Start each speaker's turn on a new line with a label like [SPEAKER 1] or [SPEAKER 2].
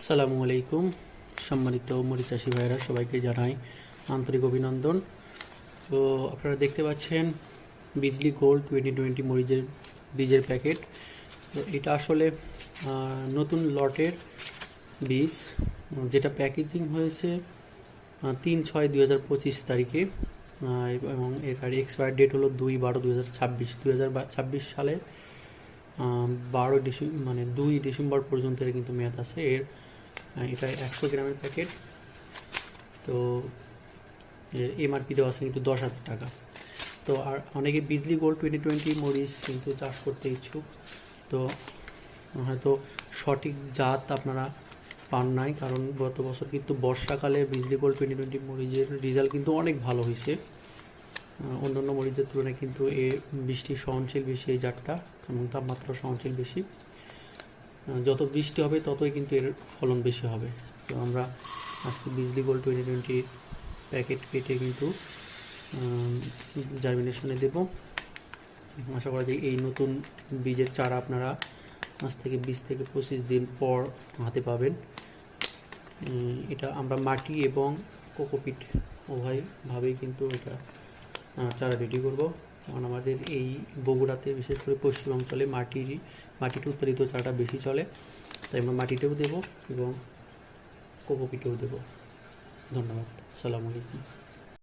[SPEAKER 1] আসসালামু আলাইকুম, সম্মানিত মরিচ চাষি ভাইরা সবাইকে জানাই আন্তরিক অভিনন্দন। তো আপনারা দেখতে পাচ্ছেন বিজলি গোল্ড টোয়েন্টি টোয়েন্টি মরিচের বীজের প্যাকেট। তো এটা আসলে নতুন লটের বীজ। যেটা প্যাকেজিং হয়েছে তিন ছয় দুই হাজার পঁচিশ তারিখে এবং এর এক্সপায়ার ডেট হলো দুই বারো দুই হাজার ছাব্বিশ। দুই হাজার ছাব্বিশ সালে বারো ডিসেম্বর মানে দুই ডিসেম্বর পর্যন্ত এর কিন্তু মেয়াদ আছে। এর এটা একশো গ্রামের প্যাকেট তো এমআরপি দেওয়া আছে কিন্তু দশ হাজার টাকা। তো, আর অনেকে বিজলি গোল্ড টোয়েন্টি টোয়েন্টি মরিচ কিন্তু চাষ করতে ইচ্ছুক। তো, হয়তো সঠিক জাত আপনারা পান নাই, কারণ গত বছর কিন্তু বর্ষাকালে বিজলি গোল্ড টোয়েন্টি টোয়েন্টি মরিচের রেজাল্ট কিন্তু অনেক ভালো হয়েছে। অন্যান্য মরিচের তুলনায় কিন্তু এ বৃষ্টি সহনশীল বেশি এই জাতটা এবং তাপমাত্রা সহনশীল বেশি। যত বৃষ্টি হবে, ততই কিন্তু এর ফলন বেশি হবে। তো আমরা আজকে Bijli gold twenty twenty packet কেটে কিন্তু জার্মিনেশনে দেব। আশা করা যায় এই নতুন বীজের চারা আপনারা আজ থেকে বিশ থেকে পঁচিশ দিন পর হাতে পাবেন। এটা আমরা মাটি এবং কোকোপিট উভয়ভাবেই কিন্তু এটা চারা রেডি করব। কারণ আমাদের এই বগুড়াতে, বিশেষ করে পশ্চিম অঞ্চলে মাটির মাটিতে উৎপাদিত চারাটা বেশি চলে, তাই আমরা মাটিতেও দেব এবং কোকোপিটেও দেব। ধন্যবাদ। সালাম আলাইকুম।